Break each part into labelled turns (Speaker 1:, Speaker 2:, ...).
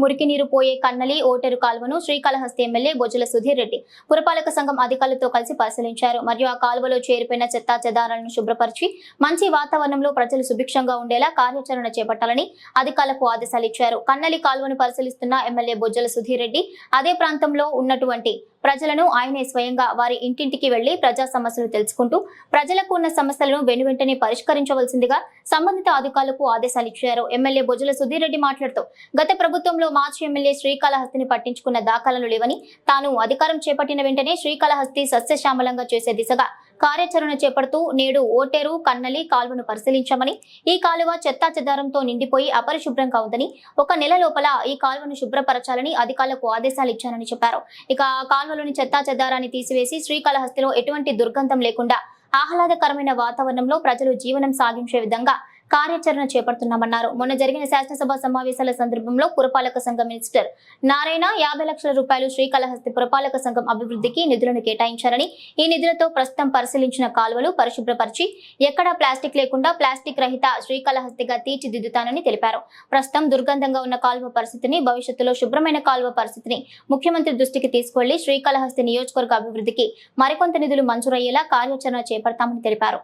Speaker 1: మురికి నీరు పోయే కన్నలి ఓటెరు కాలువను శ్రీకాళహస్తి ఎమ్మెల్యే బొజ్జల సుధీర్ రెడ్డి పురపాలక సంఘం అధికారులతో కలిసి పరిశీలించారు. మరియు ఆ కాలువలో చేరిపోయిన చెత్తా చెదారాలను శుభ్రపరిచి మంచి వాతావరణంలో ప్రజలు సుభిక్షంగా ఉండేలా కార్యాచరణ చేపట్టాలని అధికారులకు ఆదేశాలు ఇచ్చారు. కన్నలి కాలువను పరిశీలిస్తున్న ఎమ్మెల్యే బొజ్జల సుధీర్ రెడ్డి అదే ప్రాంతంలో ఉన్నటువంటి ప్రజలను ఆయనే స్వయంగా వారి ఇంటింటికి వెళ్ళి ప్రజా సమస్యలు తెలుసుకుంటూ ప్రజలకు ఉన్న సమస్యలను వెనువెంటనే పరిష్కరించవలసిందిగా సంబంధిత అధికారులకు ఆదేశాలు ఇచ్చారు. ఎమ్మెల్యే బొజ్జల సుధీర్ రెడ్డి మాట్లాడుతూ గత ప్రభుత్వంలో మార్చి ఎమ్మెల్యే శ్రీకాళహస్తిని పట్టించుకున్న దాఖలను లేవని తాను అధికారం చేపట్టిన వెంటనే శ్రీకాళహస్తి సస్యశ్యామలంగా చేసే దిశగా కార్యాచరణ చేపడుతూ నేడు ఓటేరు కన్నలి కాలువను పరిశీలించామని ఈ కాలువ చెత్తా చెదారంతో నిండిపోయి అపరిశుభ్రంగా ఉందని ఒక నెల లోపల ఈ కాలువను శుభ్రపరచాలని అధికారులకు ఆదేశాలు ఇచ్చానని చెప్పారు. ఇక ఆ కాలువలోని చెత్తా చెదారాన్ని తీసివేసి శ్రీకాళహస్తిలో ఎటువంటి దుర్గంధం లేకుండా ఆహ్లాదకరమైన వాతావరణంలో ప్రజలు జీవనం సాగించే విధంగా కార్యాచరణ చేపడుతున్నామన్నారు. మొన్న జరిగిన శాసనసభ సమావేశాల సందర్భంలో పురపాలక సంఘ మినిస్టర్ నారాయణ యాభై లక్షల రూపాయలు శ్రీకాళహస్తి పురపాలక సంఘం అభివృద్ధికి నిధులను కేటాయించారని ఈ నిధులతో ప్రస్తుతం పరిశీలించిన కాలువలు పరిశుభ్రపరిచి ఎక్కడా ప్లాస్టిక్ లేకుండా ప్లాస్టిక్ రహిత శ్రీకాళహస్తిగా తీర్చిదిద్దుతానని తెలిపారు. ప్రస్తుతం దుర్గంధంగా ఉన్న కాలువ పరిస్థితిని భవిష్యత్తులో శుభ్రమైన కాలువ పరిస్థితిని ముఖ్యమంత్రి దృష్టికి తీసుకువెళ్ళి శ్రీకాళహస్తి నియోజకవర్గ అభివృద్ధికి మరికొంత నిధులు మంజూరయ్యేలా కార్యాచరణ చేపడతామని తెలిపారు.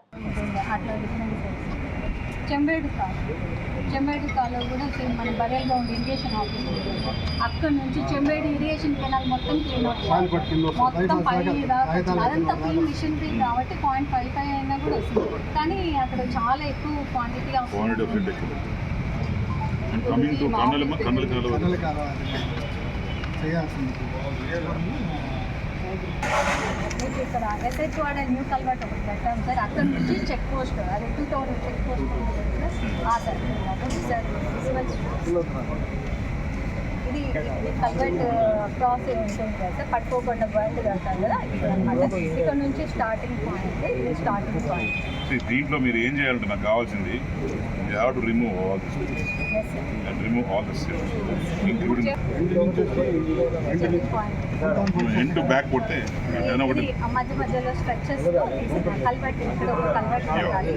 Speaker 2: చెంబేడు కాలువ చెంబేడు కాలువ కూడా సేమ్ మన బరేల్ గ్రౌండ్ ఇరిగేషన్ ఆఫీస్. అక్కడ నుంచి చెంబేడు ఇరిగేషన్ కెనాల్ మొత్తం క్లీన్ అవుతుంది. మొత్తం పైన దాకా అదంతా క్లీన్ మిషన్ క్లీన్ కాబట్టి పాయింట్ ఫైవ్ ఫైవ్ అయినా కూడా వస్తుంది. కానీ అక్కడ చాలా ఎక్కువ క్వాంటిటీ ఆఫ్
Speaker 3: కన్నెల
Speaker 4: కన్నెల కాలువ చేయాల్సింది.
Speaker 2: ఇక్కడ ఎస్హెచ్ వాడ న్యూ కల్వర్ట్ ఒకటి పెట్టాం సార్ అక్కడ నుంచి చెక్ పోస్ట్ అది టూ థౌసండ్ చెక్ పోస్ట్ ఉంటుంది కదా, ఆ సార్ సార్ ఇది ఇది కల్వర్ట్ క్రాస్ ఉంటుంది కదా సార్? పట్టుకోకుండా బండ్ కడతారు కదా? ఇక్కడ అనమాట ఇక్కడ నుంచి స్టార్టింగ్ పాయింట్ ఇది స్టార్టింగ్ పాయింట్.
Speaker 3: దీంట్లో మీరు ఏం చేయాలంటే నాకు కావాల్సింది to remove all this and remove all this including end to back కొడితే ఏదైనా ఒకటి
Speaker 2: మధ్య మధ్యలో స్ట్రక్చర్స్ కల్వర్ట్ ఇక్కడ ఒక కల్వర్ట్ ఉండాలి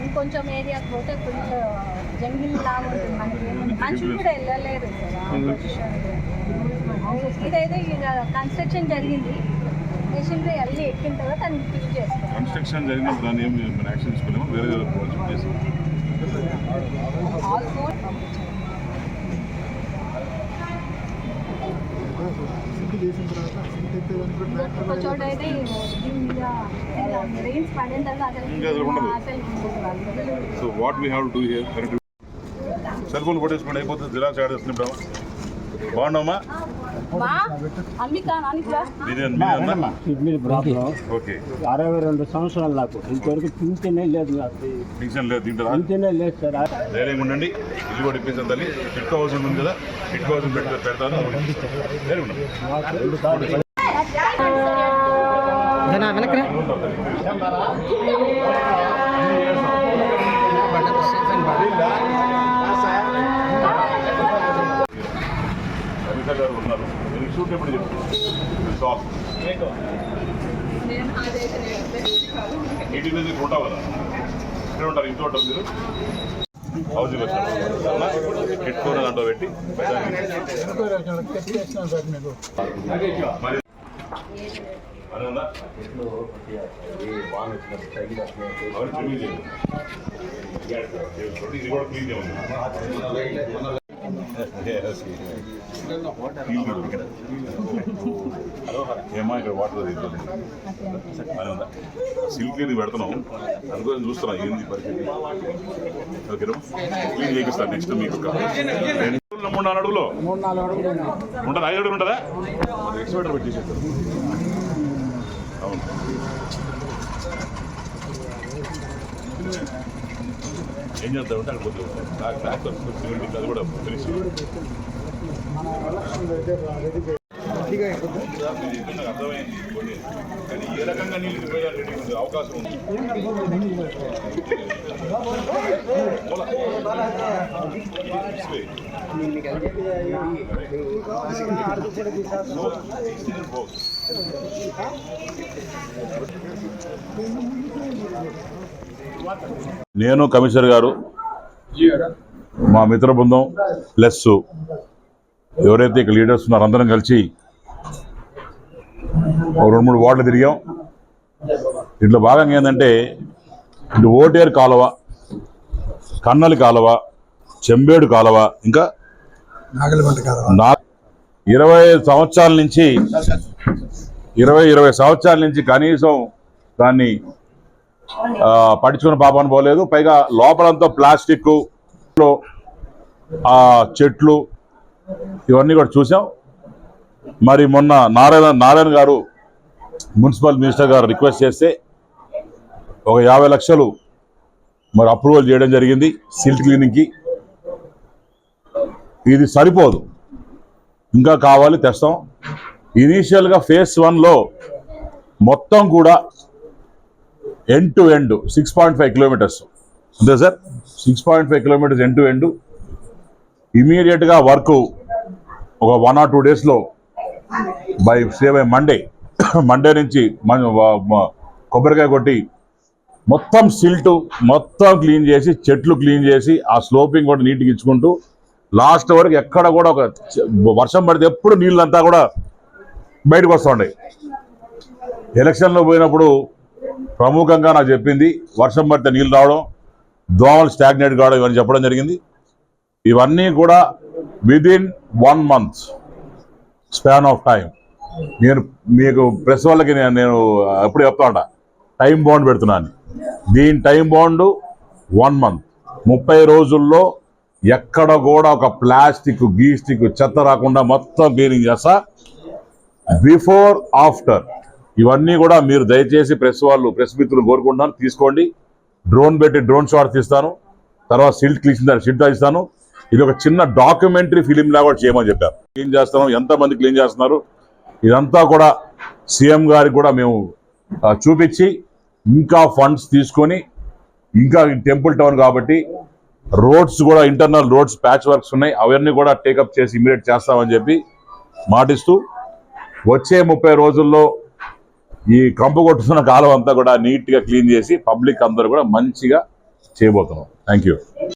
Speaker 2: ఇంకొంచెం ఏరియా పోతే ఫుల్ జంగిల్ లాగా ఉంటుంది మనకి ఏముంది మనుషులు కూడా వెళ్ళలేరు ఇదైతే ఇక కన్స్ట్రక్షన్ జరిగింది మెషినరీ వెళ్ళి ఎక్కిన తర్వాత దాన్ని ఫిల్ చేస్తాం
Speaker 3: కన్స్ట్రక్షన్ జరిగినప్పుడు దాన్ని ఏం మనం యాక్షన్ తీసుకోలేము వేరే ప్రాజెక్ట్ చేసాం
Speaker 2: ఆల్ ఫోర్ చోట అయితే
Speaker 3: so what we have to hear correct cell phone కొట్టేసుకోండి అయిపోతుంది. జిరాక్స్ యాడ్ చేస్తున్నాం బాగున్నామా
Speaker 2: మా అంబికా నానికా
Speaker 3: మీదే మీదేనా
Speaker 5: కిడ్నీ ప్రాబ్లం
Speaker 3: ఓకే.
Speaker 5: అరవై రెండు సంవత్సరాలు నాకు ఇంతవరకు పింఛనే లేదు
Speaker 3: టెన్షన్ లేదు
Speaker 5: పింఛనే లేదు సార్.
Speaker 3: ధైర్యంగా ఉండండి. ఇల్లు కూడా ఇప్పించాలి తల్లి. హౌస్ ఉంది కదా. హౌస్ పెట్టి పెడతాను. ధైర్యం ఉండండి. మీరు షూట్ ఎప్పుడు చెప్తారు సాఫ్ ఇంటి మీద కదా ఇక్కడ ఉంటారు ఇంట్లో ఉంటారు మీరు హౌసింగ్ వచ్చారు పెట్టుకోని దాంట్లో పెట్టి
Speaker 4: చేసినాం సార్ మీకు
Speaker 3: మరి ఇది కూడా క్లీన్ చేయండి ఏమా ఇక్కడ వాటర్ సిల్క్ ఇది పెడుతున్నాం అందుకోసం చూస్తున్నాం ఏంది పరిస్థితి ఓకేనా క్లీన్ చేయిస్తాను నెక్స్ట్ మీకు మూడు నాలుగు అడుగులు
Speaker 5: మూడు నాలుగు అడుగులు ఉన్నాయి.
Speaker 3: ఉంటుంది ఐదు అడుగులు ఉంటుందా ఎక్స్పెక్టర్ పెట్టి చేసేస్తారు అవును ఏం చేద్దామంటే అక్కడ పోతే బ్యాక్ బ్యాక్ సిమెంట్ అది కూడా నాకు అర్థమైంది. కొన్ని కానీ ఏ రకంగా నీళ్ళు పోయాలి అవకాశం ఉంది. నేను కమిషనర్ గారు మా మిత్ర బృందం ప్లస్ ఎవరైతే ఇక్కడ లీడర్స్ ఉన్నారో అందరం కలిసి ఒక రెండు మూడు వార్డులు తిరిగాం. దీంట్లో భాగంగా ఏంటంటే ఇటు ఓటేరు కాలువ కన్నలి కాలువ చెంబేడు కాలువ ఇంకా ఇరవై సంవత్సరాల నుంచి ఇరవై ఇరవై సంవత్సరాల నుంచి కనీసం దాన్ని పట్టించుకున్న పాపాన్ని పోలేదు. పైగా లోపలంతా ప్లాస్టిక్ ఆ చెట్లు ఇవన్నీ కూడా చూసాం. మరి మొన్న నారాయణ నారాయణ గారు మున్సిపల్ మినిస్టర్ గారు రిక్వెస్ట్ చేస్తే ఒక యాభై లక్షలు మరి అప్రూవల్ చేయడం జరిగింది సిల్ట్ క్లీనింగ్కి. ఇది సరిపోదు. ఇంకా కావాలి తెస్తాం. ఇనీషియల్గా ఫేస్ వన్లో మొత్తం కూడా end to end six point five kilometres అంతే sir? Six point five kilometres end to end ఇమీడియట్గా వర్క్ ఒక వన్ ఆర్ టూ డేస్లో by say by Monday Monday నుంచి కొబ్బరికాయ కొట్టి మొత్తం సిల్ట్ మొత్తం క్లీన్ చేసి చెట్లు క్లీన్ చేసి ఆ స్లోపింగ్ కూడా నీట్గా ఇచ్చుకుంటూ లాస్ట్ వరకు ఎక్కడ కూడా ఒక వర్షం పడితే ఎప్పుడు నీళ్ళంతా కూడా బయటకు వస్తూ ఎలక్షన్లో పోయినప్పుడు ప్రముఖంగా నాకు చెప్పింది వర్షం పడితే నీళ్ళు రావడం దోమలు స్టాగ్నేట్ కావడం ఇవన్నీ చెప్పడం జరిగింది. ఇవన్నీ కూడా within one month span of time నేను మీకు ప్రెస్ వాళ్ళకి నేను నేను ఎప్పుడు చెప్తా ఉంటా టైం బాండ్ పెడుతున్నాను దీని టైం బాండ్ వన్ మంత్ ముప్పై రోజుల్లో ఎక్కడ కూడా ఒక ప్లాస్టిక్ గీస్టిక్ చెత్త రాకుండా మొత్తం క్లీనింగ్ చేస్తా. బిఫోర్ ఆఫ్టర్ ఇవన్నీ కూడా మీరు దయచేసి ప్రెస్ వాళ్ళు ప్రెస్ మిత్రులు కోరుకుంటున్నాను. తీసుకోండి. డ్రోన్ పెట్టి డ్రోన్ షాట్ తీస్తాను. తర్వాత సిల్ట్ క్లీన్ సిల్ట్ ఇస్తాను. ఇది ఒక చిన్న డాక్యుమెంటరీ ఫిలిం లాగా కూడా చేయమని చెప్పారు. క్లీన్ చేస్తాను ఎంతమంది క్లీన్ చేస్తున్నారు? ఇదంతా కూడా సీఎం గారికి కూడా మేము చూపించి ఇంకా ఫండ్స్ తీసుకొని ఇంకా టెంపుల్ టౌన్ కాబట్టి రోడ్స్ కూడా ఇంటర్నల్ రోడ్స్ ప్యాచ్ వర్క్స్ ఉన్నాయి. అవన్నీ కూడా టేకప్ చేసి ఇమీడియట్ చేస్తామని చెప్పి మాటిస్తూ వచ్చే ముప్పై రోజుల్లో ఈ కంపు కొట్టుతున్న కాలం అంతా కూడా నీట్గా క్లీన్ చేసి పబ్లిక్ అందరూ కూడా మంచిగా చేయబోతున్నాం. Thank you